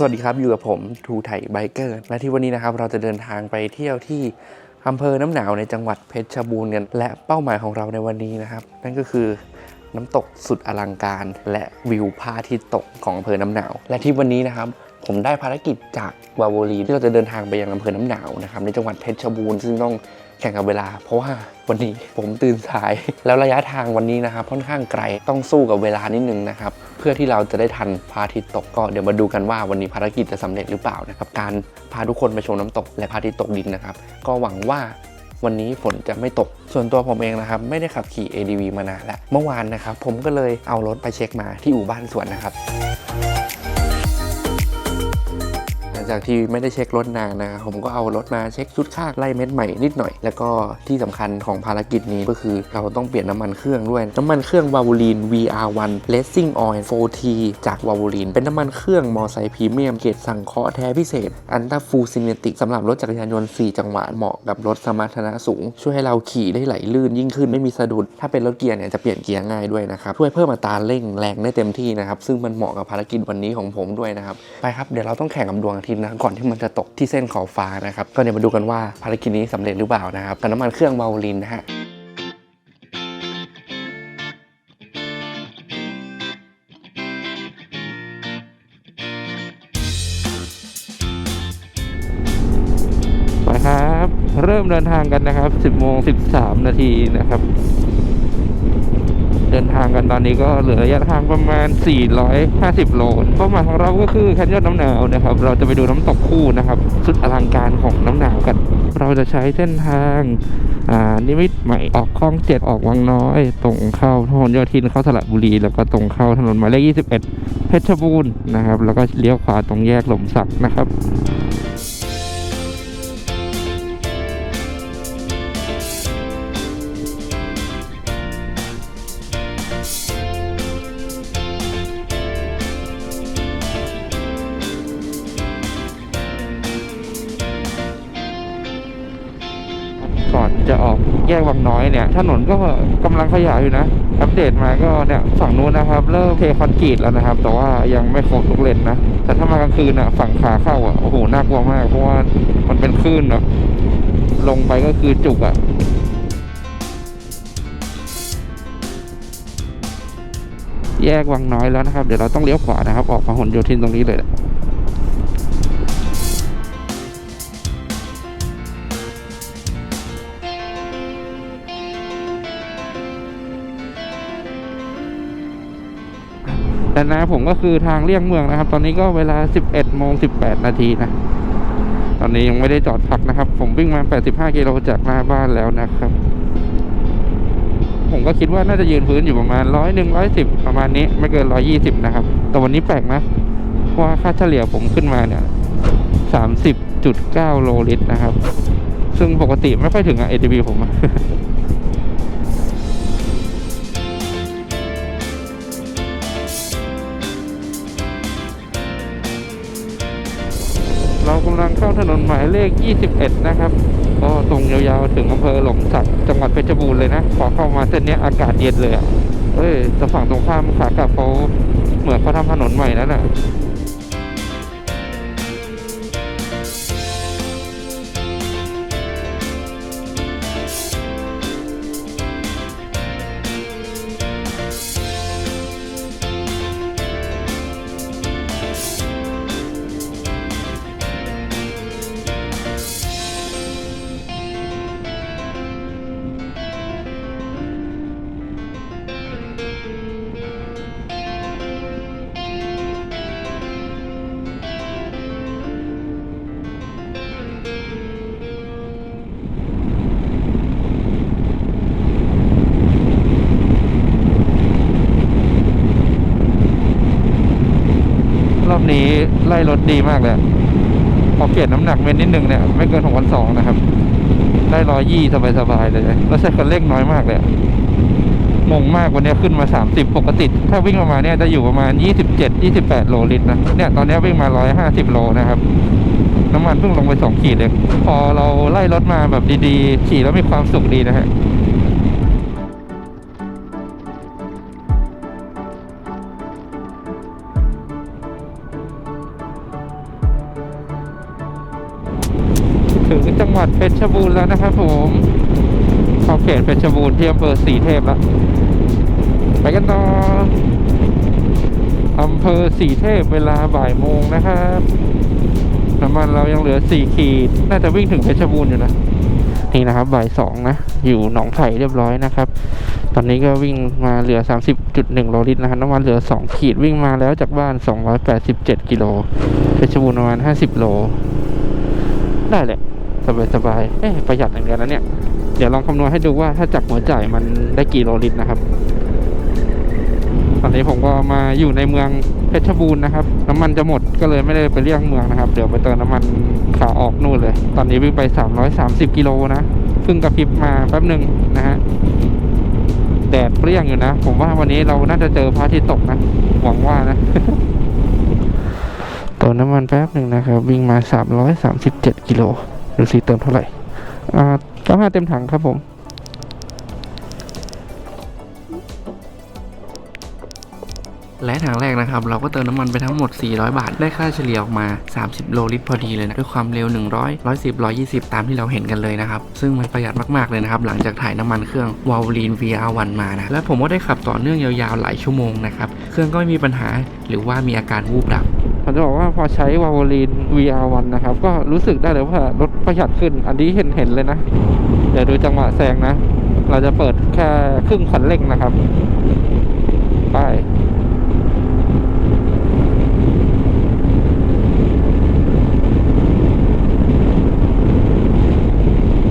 สวัสดีครับ อยู่กับผมทูไทยไบเกอร์และที่วันนี้นะครับเราจะเดินทางไปเที่ยวที่อำเภอน้ำหนาวในจังหวัดเพชรบูรณ์กันและเป้าหมายของเราในวันนี้นะครับ นั่นก็คือน้ำตกสุดอลังการ และวิวพระอาทิตย์ตกของอำเภอน้ำหนาว และที่วันนี้นะครับ ผมได้ภารกิจจากวาโวลีที่เราจะเดินทางไปยังอำเภอน้ำหนาวนะครับในจังหวัดเพชรบูรณ์ซึ่งต้อง แข่งกับเวลา เพราะว่าวันนี้ผมตื่นสาย แล้วระยะทางวันนี้นะครับค่อนข้างไกลต้องสู้กับเวลานิดนึงนะครับเพื่อที่เราจะได้ทันพระอาทิตย์ตกก็เดี๋ยวมาดูกันว่าวันนี้ภารกิจจะสำเร็จหรือเปล่านะครับการพาทุกคนไปชมน้ำตกและพระอาทิตย์ตกดินนะครับก็หวังว่าวันนี้ฝนจะไม่ตก ส่วนตัวผมเองนะครับ ไม่ได้ขับขี่ ADV มานานแล้ว เมื่อวานนะครับ ผมก็เลยเอารถไปเช็คมาที่อู่บ้านสวนนะครับ จากที่ไม่ได้เช็ครถนานนะครับผมก็เอารถมาเช็คชุดข้าไล่เม็ดใหม่นิดหน่อย แล้วก็ที่สำคัญของภารกิจนี้ก็คือเราต้องเปลี่ยนน้ำมันเครื่องด้วย น้ำมันเครื่องวาวูลีน VR1 Racing Oil 4T จากวาวูลีนเป็นน้ำมันเครื่องมอไซค์พรีเมียมเกรดสั่งเคาะแท้พิเศษอันต้าฟูซินเนติกสำหรับรถจักรยานยนต์4จังหวะเหมาะกับรถสมรรถนะสูง ช่วยให้เราขี่ได้ไหลลื่นยิ่งขึ้นไม่มีสะดุด ถ้าเป็นรถเกียร์เนี่ยจะเปลี่ยนเกียร์ง่ายด้วยนะครับช่วยเพิ่มอัตราเร่งแรงได้เต็มที่นะครับซึ่งมันเหมาะกับภารกิจวันนี้ของผมด้วยนะครับไปครับเดี๋ยวเราต้องแข่งกับดวงอาทิตย์นะก่อนที่มันจะตกที่เส้นขอบฟ้านะครับก็เดี๋ยวมาดูกันว่าภารกิจนี้สำเร็จหรือเปล่านะครับกับน้ำมันเครื่องเมาลินนะฮะไปครับเริ่มเดินทางกันนะครับ 10โมง13 นาทีนะครับ เดินทางกันตอนนี้ก็เหลือระยะทางประมาณ 450 โลเป้าหมายของเราก็คือแคนยอนน้ำหนาวนะครับ เราจะไปดูน้ำตกคู่นะครับสุดอลังการของน้ำหนาวกัน เราจะใช้เส้นทางอ่านิมิตใหม่ออกคลองเจ็ดออกวังน้อย ตรงเข้าถนนโยธินเข้าสระบุรี แล้วก็ตรงเข้าถนนหมายเลข 21 เพชรบูรณ์นะครับ แล้วก็เลี้ยวขวาตรงแยกหล่มสักนะครับ วังน้อยเนี่ยถนนก็กำลังขยายอยู่นะ อัปเดตมาก็เนี่ยฝั่งนู้นนะครับ เริ่มเทคอนกรีตแล้วนะครับ แต่ว่ายังไม่ครบทุกเลนนะ แต่ถ้ามากลางคืนอะฝั่งขาเข้าอะโอ้โหน่ากลัวมาก เพราะว่ามันเป็นคลื่นแบบลงไปก็คือจุกอะแยกวังน้อยแล้วนะครับ เดี๋ยวเราต้องเลี้ยวขวานะครับ ออกพหลโยธินตรงนี้เลยะผมก็คือทางเลี่ยงเมืองนะครับ ตอนนี้ก็เวลา 11โมง18 นาทีนะ ตอนนี้ยังไม่ได้จอดพักนะครับ ผมวิ่งมา 85 กิโลจากหน้าบ้านแล้วนะครับ ผมก็คิดว่าน่าจะยืนพื้นอยู่ประมาณร้อยหนึ่งร้อยสิบประมาณนี้ ไม่เกินร้อยี่สิบนะครับ แต่วันนี้แปลกนะเพราะว่าค่าเฉลี่ยผมขึ้นมาเนี่ยสามสิบจุดเก้าโลลิตรนะครับ ซึ่งปกติไม่ค่อยถึงอะ ATV ผมอะ กำลังเข้าถนนหมายเลข 21 นะครับ ก็ตรงยาวๆถึงอำเภอหลงสักจังหวัดเพชรบูรณ์เลยนะ พอเข้ามาเส้นนี้อากาศเย็นเลยอะเอ้ยแต่ฝั่งตรงข้ามขากลับเขาเหมือนเขาทำถนนใหม่นั่นแหละ ไล่รถดีมากเลยพอเปลี่ยนน้ำหนักเม็ดนิดนึงเนี่ยไม่เกินของวันสองนะครับ ได้ร้อยยี่สบายๆเลยแล้วใช้คันเร่งน้อยมากเลยงงมากวันนี้ขึ้นมา 30 ปกติ ถ้าวิ่งประมาณเนี้ยจะอยู่ประมาณ 27 28 โลลิตรนะเนี่ยตอนนี้วิ่งมา 150 โลนะครับ น้ำมันเพิ่งลงไป 2 ขีดเองพอเราไล่รถมาแบบดีๆ ขี่แล้วมีความสุขดีนะฮะ วัดเพชรบูรณ์แล้วนะครับผมเข้าเขตเพชรบูรณ์ที่อำเภอสีเทพแล้วไปกันต่ออำเภอสีเทพเวลาบ่ายโมงนะครับน้ำมันเรายังเหลือสี่ขีด น่าจะวิ่งถึงเพชรบูรณ์อยู่นะนี่นะครับบ่ายสองนะ อยู่หนองไผ่เรียบร้อยนะครับ ตอนนี้ก็วิ่งมาเหลือ 30.1โลลิตรนะครับน้ำมันเหลือ 2 ขีดวิ่งมาแล้วจากบ้าน 287 กิโลเพชรบูรณ์ประมาณ 50 โล ได้แหละ สบายสบายๆเอ๊ะประหยัดอย่างเดียวนะเนี่ย เดี๋ยวลองคำนวณให้ดูว่าถ้าจากหัวจ่ายมันได้กี่โลลิตรนะครับ ตอนนี้ผมก็มาอยู่ในเมืองเพชรบูรณ์นะครับ น้ำมันจะหมดก็เลยไม่ได้ไปเรียกเมืองนะครับ เดี๋ยวไปเติมน้ำมันขาออกนู่นเลย ตอนนี้วิ่งไป 330 กิโลนะเพิ่งกระพริบมาแป๊บหนึ่งนะฮะแดดเปรี้ยงอยู่นะ ผมว่าวันนี้เราน่าจะเจอพระอาทิตย์ตกนะ หวังว่านะเติมน้ำมันแป๊บหนึ่งนะครับ วิ่งมา 337 กิโล ดูสิเติมเท่าไหร่ อ่าก็ห้าเต็มถังครับผม และถังแรกนะครับ เราก็เติมน้ำมันไปทั้งหมด 400 บาท ได้ค่าเฉลี่ยออกมา 30 โลลิตรพอดีเลยนะ ด้วยความเร็ว 100 110 120 ตามที่เราเห็นกันเลยนะครับ ซึ่งมันประหยัดมาก ๆ เลยนะครับ หลังจากถ่ายน้ำมันเครื่องวาลลีน VR1 มานะ และผมก็ได้ขับต่อเนื่องยาวๆ หลายชั่วโมงนะครับ เครื่องก็ไม่มีปัญหา หรือว่ามีอาการวูบดับ ผมจะบอกว่าพอใช้วาวลีน VR1 นะครับ ก็รู้สึกได้เลยว่ารถประหยัดขึ้น อันนี้เห็นเห็นเลยนะ เดี๋ยวดูจังหวะแซงนะ เราจะเปิดแค่ครึ่งคันเร่งนะครับ ไป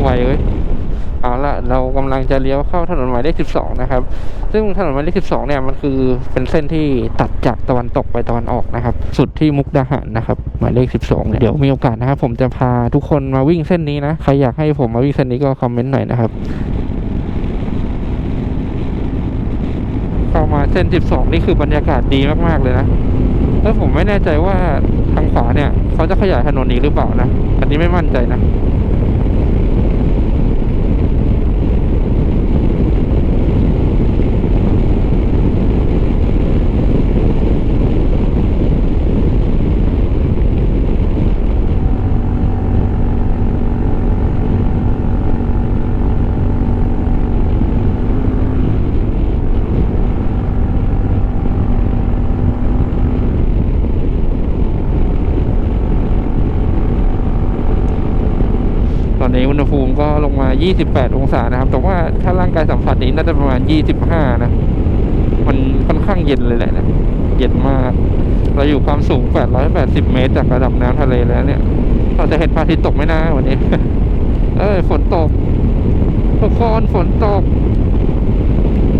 ไวเว้ย เอาละเรากำ ลังจะเลี้ยวเข้าถนนหมายเลข 12 นะครับ ซึ่งถนนหมายเลข 12 เนี่ยมันคือเป็นเส้นที่ตัดจากตะวันตกไปตะวันออกนะครับ สุดที่มุกดาหารนะครับหมายเลข 12เนี่ยเดี๋ยวมีโอกาสนะครับผมจะพาทุกคนมาวิ่งเส้นนี้นะใครอยากให้ผมมาวิ่งเส้นนี้ก็คอมเมนต์หน่อยนะครับเข้ามาเส้น 12 นี่คือบรรยากาศดีมากๆเลยนะแล้วผมไม่แน่ใจว่าทางขวาเนี่ย เขาจะขยายถนนอีกหรือเปล่านะ อันนี้ไม่มั่นใจนะ นนี้อุณหภูมิก็ลงมา 28 องศานะครับ แต่ว่าถ้าร่างกายสัมผัสนี้น่าจะประมาณ 25 นะ มันค่อนข้างเย็นเลยแหละนะ เย็นมาก เราอยู่ความสูง 880 เมตร จากระดับน้ำทะเลแล้วเนี่ย เราจะเห็นพระอาทิตย์ตกไหมนะวันนี้ เอ้ย ฝนตก ทุกคนฝนตก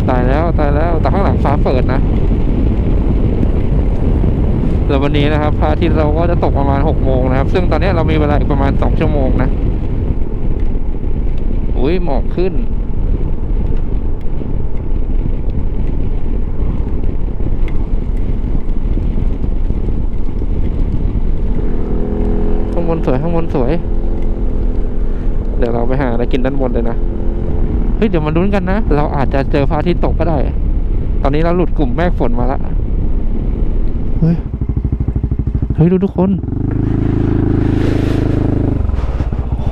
ตายแล้วตายแล้ว แต่ข้างหลังฟ้าเปิดนะแล้ววันนี้นะครับพระอาทิตย์เราก็จะตกประมาณ6โมงนะครับ ซึ่งตอนนี้เรามีเวลาอีกประมาณ2ชั่วโมงนะ อุ้ยหมอกขึ้น ข้างบนสวย ข้างบนสวย เดี๋ยวเราไปหาอะไรกินด้านบนเลยนะ เฮ้ย เดี๋ยวมาลุ้นกันนะ เราอาจจะเจอพระอาทิตย์ตกก็ได้ ตอนนี้เราหลุดกลุ่มแมฆฝนมาแล้วเฮ้ย เฮ้ย ดูทุกคนโห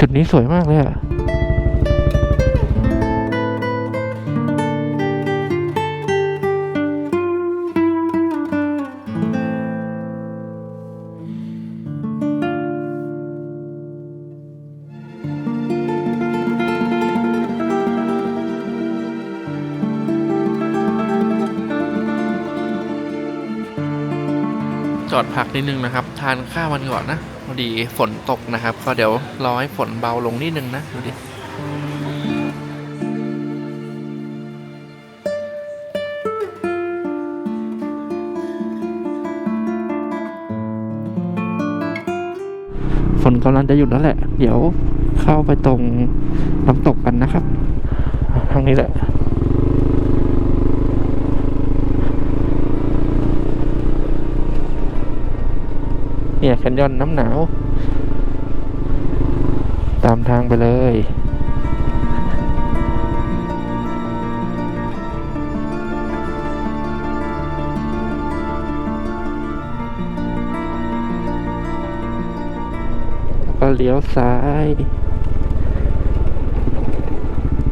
จุดนี้สวยมากเลยอะ จอดพักนิดนึงนะครับ ทานข้าวมันก่อนนะพอดีฝนตกนะครับ ก็เดี๋ยวรอให้ฝนเบาลงนิดนึงนะดูดิฝนกำลังจะหยุดแล้วแหละ เดี๋ยวเข้าไปตรงน้ำตกกันนะครับ ทางนี้แหละ เนี่ยแคนยอนน้ำหนาว ตามทางไปเลยเลี้ยวซ้าย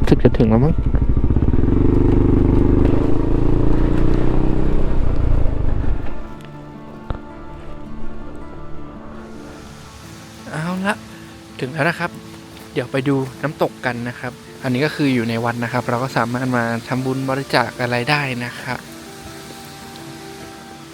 สึกจะถึงแล้วมั้ง แล้วนะครับ เดี๋ยวไปดูน้ำตกกันนะครับ อันนี้ก็คืออยู่ในวัดนะครับ เราก็สามารถมาทำบุญบริจาคอะไรได้นะครับ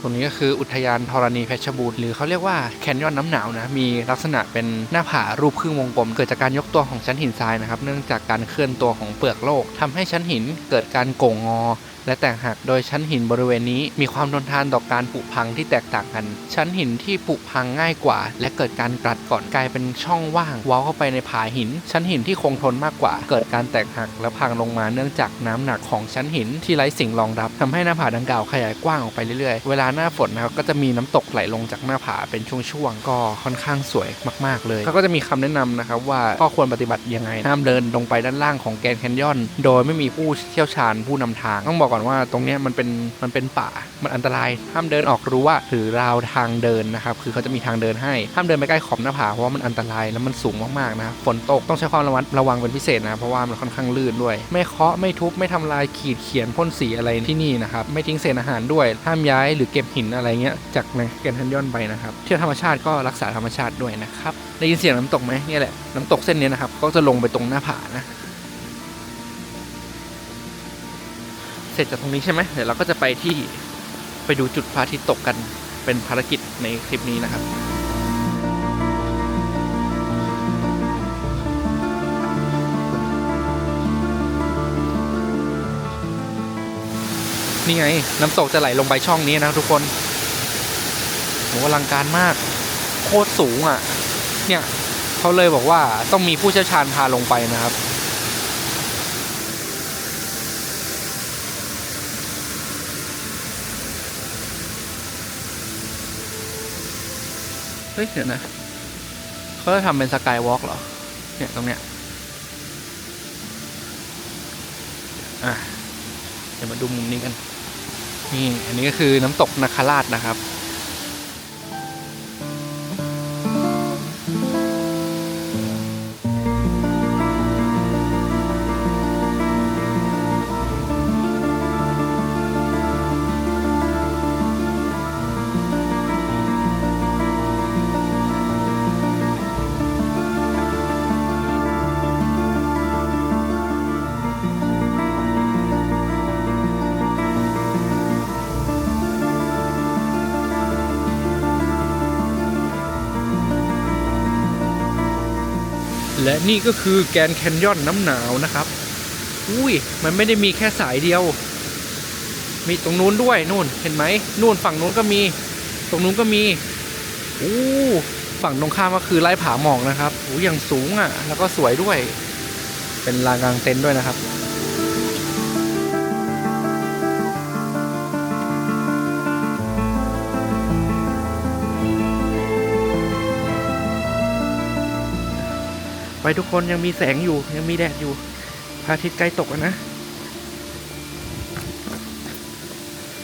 ตรงนี้ก็คืออุทยานธรณีเพชรบูรณ์หรือเขาเรียกว่าแคนยอนน้ำหนาวนะมีลักษณะเป็นหน้าผารูปครึ่งวงกลม เกิดจากการยกตัวของชั้นหินทรายนะครับ เนื่องจากการเคลื่อนตัวของเปลือกโลกทำให้ชั้นหินเกิดการโก่งงอและแตกหักโดยชั้นหินบริเวณนี้มีความทนทานต่อการผุพังที่แตกต่างกัน ชั้นหินที่ผุพังง่ายกว่า และเกิดการกรัดก่อนกลายเป็นช่องว่างว้าเข้าไปในผาหิน ชั้นหินที่คงทนมากกว่า เกิดการแตกหักและพังลงมาเนื่องจากน้ำหนักของชั้นหินที่ไร้สิ่งรองรับทำให้หน้าผาดังกล่าวขยายกว้างออกไปเรื่อยๆ เวลาหน้าฝนนะครับก็จะมีน้ำตกไหลลงจากหน้าผาเป็นช่วงๆก็ค่อนข้างสวยมากๆเลยเขาก็จะมีคำแนะนำนะครับว่าข้อควรปฏิบัติยังไงห้ามเดินลงไปด้านล่างของแกนแคนยอน โดยไม่มีผู้เชี่ยวชาญผู้นำทางต้องบอกก่อนว่าตรงนี้มันเป็นมันเป็นป่า มันอันตรายห้ามเดินออกรั้วหรือราวทางเดินนะครับคือเขาจะมีทางเดินให้ห้ามเดินไปใกล้ขอบหน้าผาเพราะว่ามันอันตรายแล้วมันสูงมากๆนะครับฝนตกต้องใช้ความระมัดระวังเป็นพิเศษนะเพราะว่ามันค่อนข้างลื่นด้วย ไม่เคาะไม่ทุบไม่ทำลายขีดเขียนพ่นสีอะไรที่นี่นะครับไม่ทิ้งเศษอาหารด้วยห้ามย้ายหรือเก็บหินอะไรเงี้ยจากในแกรนด์แคนยอนไปนะครับเที่ยวธรรมชาติก็รักษาธรรมชาติด้วยนะครับได้ยินเสียงน้ำตกไหมเนี่ยแหละน้ำตกเส้นนี้นะครับก็จะลงไปตรงหน้าผานะ สร็จจากตรงนี้ใช่ไหมเดี๋ยวเราก็จะไปที่ไปดูจุดพระอาทิตย์ตกกันเป็นภารกิจในคลิปนี้นะครับนี่ไง น้ำตกจะไหลลงไปช่องนี้นะทุกคนโหอลังการมาก โคตรสูงอะ เนี่ยเขาเลยบอกว่าต้องมีผู้เชี่ยวชาญพาลงไปนะครับ ฮ้ยเดี๋ยวนะเขาจะทำเป็นสกายวอล์กเหรอ เนี่ยตรงเนี้ย อะ เดี๋ยวมาดูมุมนี้กัน นี่ อันนี้ก็คือน้ำตกนาคาราชนะครับ นี่ก็คือแกนแคนยอนน้ำหนาวนะครับ อุ้ย มันไม่ได้มีแค่สายเดียว มีตรงนู้นด้วยนู่น เห็นไหมนู่นฝั่งนู้นก็มี ตรงนู้นก็มีอู้ฝั่งตรงข้ามก็คือไร่ผาหมอกนะครับอู้อย่างสูงอะ แล้วก็สวยด้วย เป็นลานกลางเต็นท์ด้วยนะครับ ไปทุกคนยังมีแสงอยู่ ยังมีแดดอยู่พระอาทิตย์ใกล้ตกแล้วนะ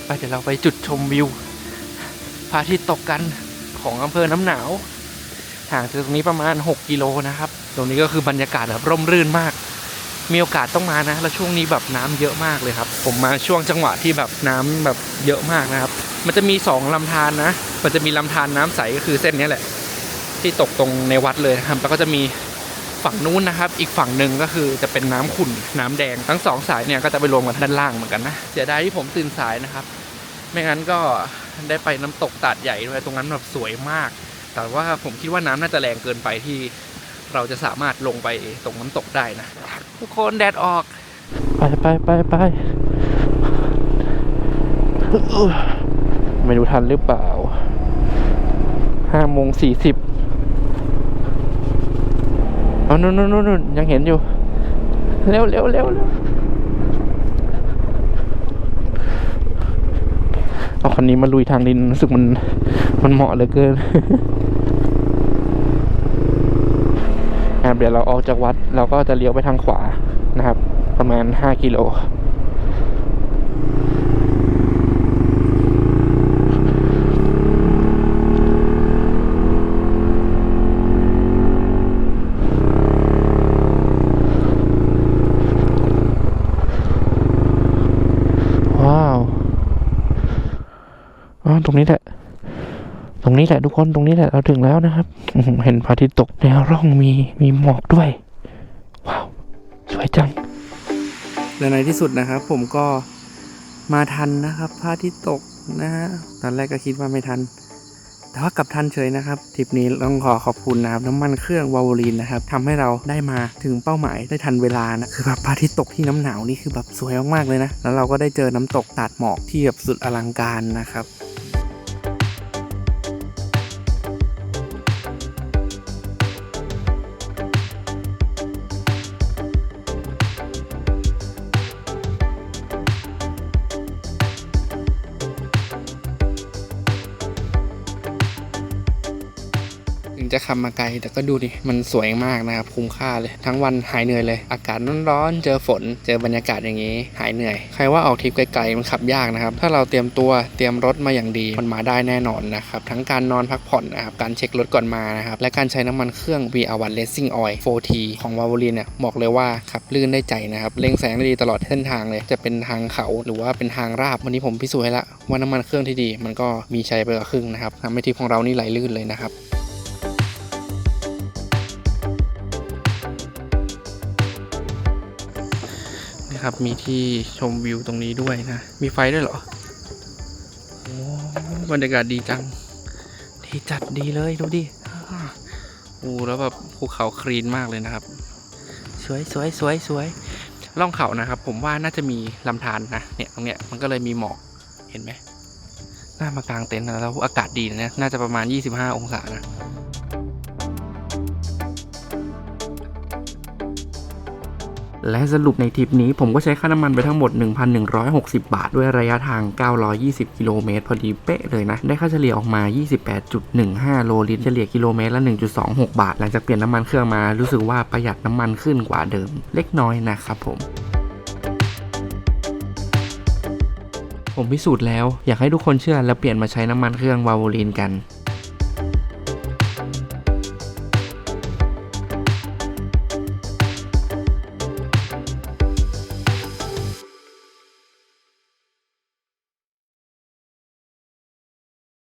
ไปเดี๋ยวเราไปจุดชมวิวพระอาทิตย์ตกกันของอำเภอน้ำหนาวห่างจากตรงนี้ประมาณ 6 กิโลนะครับ ตรงนี้ก็คือบรรยากาศแบบร่มรื่นมาก มีโอกาสต้องมานะ แล้วช่วงนี้แบบน้ำเยอะมากเลยครับ ผมมาช่วงจังหวะที่แบบน้ำแบบเยอะมากนะครับ มันจะมีสองลำธารนะ มันจะมีลำธารน้ำใสก็คือเส้นนี้แหละ ที่ตกตรงในวัดเลยครับ แล้วก็จะมี ฝั่งนู้นนะครับ อีกฝั่งหนึ่งก็คือจะเป็นน้ำขุ่นน้ำแดงทั้งสองสายเนี่ยก็จะไปรวมกันด้านล่างเหมือนกันนะเสียดายที่ผมตื่นสายนะครับ ไม่งั้นก็ได้ไปน้ำตกตาดใหญ่ด้วยตรงนั้นแบบสวยมาก แต่ว่าผมคิดว่าน้ำน่าจะแรงเกินไปที่เราจะสามารถลงไปตรงน้ำตกได้นะ ทุกคนแดดออก ไปไปไปไปไม่รู้ทันหรือเปล่าห้าโมงสี่สิบ เอานู่นนู่นนู่นยังเห็นอยู่เร็วเร็วเร็วเร็วเอาคันนี้มาลุยทางดินรู้สึกมันมันเหมาะเหลือเกินอะเดี๋ยวเราออกจากวัดเราก็จะเลี้ยวไปทางขวานะครับ ประมาณ 5 กิโล ต รงนี้แหละ ตรงนี้แหละทุกคนตรงนี้แหละเราถึงแล้วนะครับเห็นพระอาทิตย์ตกแนวร่องมีมีหมอกด้วย ว้าว สวยจัง และในที่สุดนะครับ ผมก็มาทันนะครับพระอาทิตย์ตกนะฮะตอนแรกก็คิดว่าไม่ทัน แต่ว่ากลับทันเฉยนะครับทริปนี้ต้องขอขอบคุณนะครับน้ำมันเครื่องวาวลีนนะครับทำให้เราได้มาถึงเป้าหมายได้ทันเวลานะคือแบบพระอาทิตย์ตกที่น้ำหนาวนี่คือแบบสวยมากๆเลยนะ แล้วเราก็ได้เจอน้ำตกตัดหมอกที่แบบสุดอลังการนะครับ ขับมาไกล แต่ก็ดูดิ มันสวยมากนะครับ คุ้มค่าเลย ทั้งวันหายเหนื่อยเลย อากาศร้อนๆ เจอฝน เจอบรรยากาศอย่างนี้ หายเหนื่อย ใครว่าออกทริปไกลๆ มันขับยากนะครับ ถ้าเราเตรียมตัว เตรียมรถมาอย่างดี มันมาได้แน่นอนนะครับ ทั้งการนอนพักผ่อนนะครับ การเช็ครถก่อนมานะครับ และการใช้น้ำมันเครื่อง VR1 Racing Oil 4T ของ w a v o l i n เนี่ย บอกเลยว่าขับลื่นได้ใจนะครับเล็งแสงได้ดีตลอดเส้นทางเลย จะเป็นทางเขาหรือว่าเป็นทางราบ วันนี้ผมพิสูจน์ให้ละว่าน้ำมันเครื่องที่ดี มันก็มีใช้ไปกว่าครึ่งนะครับทำให้ทริปของเรานี่ไหลลื่นเลยนะครับ ครับ มีที่ชมวิวตรงนี้ด้วยนะ มีไฟด้วยเหรอ โอ้บรรยากาศดีจังดีจัดดีเลยดูดิอ่าโอ้แล้วแบบภูเขาคลีนมากเลยนะครับ สวยสวยสวยสวยล่องเขานะครับ ผมว่าน่าจะมีลำธารนะ เนี่ยตรงเนี้ยมันก็เลยมีหมอกเห็นไหมน่ามากางเต็นท์นะแล้วอากาศดีนะ น่าจะประมาณ 25 องศานะ และสรุปในทริปนี้ผมก็ใช้ค่าน้ำมันไปทั้งหมด 1,160 บาท ด้วยระยะทาง 920 กิโลเมตร พอดีเป๊ะเลยนะ ได้ค่าเฉลี่ยออกมา 28.15 โลลิตร เฉลี่ยกิโลเมตรละ 1.26 บาท หลังจากเปลี่ยนน้ำมันเครื่องมารู้สึกว่าประหยัดน้ำมันขึ้นกว่าเดิม เล็กน้อยนะครับผมผมพิสูจน์แล้ว อยากให้ทุกคนเชื่อและเปลี่ยนมาใช้น้ำมันเครื่องวาโวลินกัน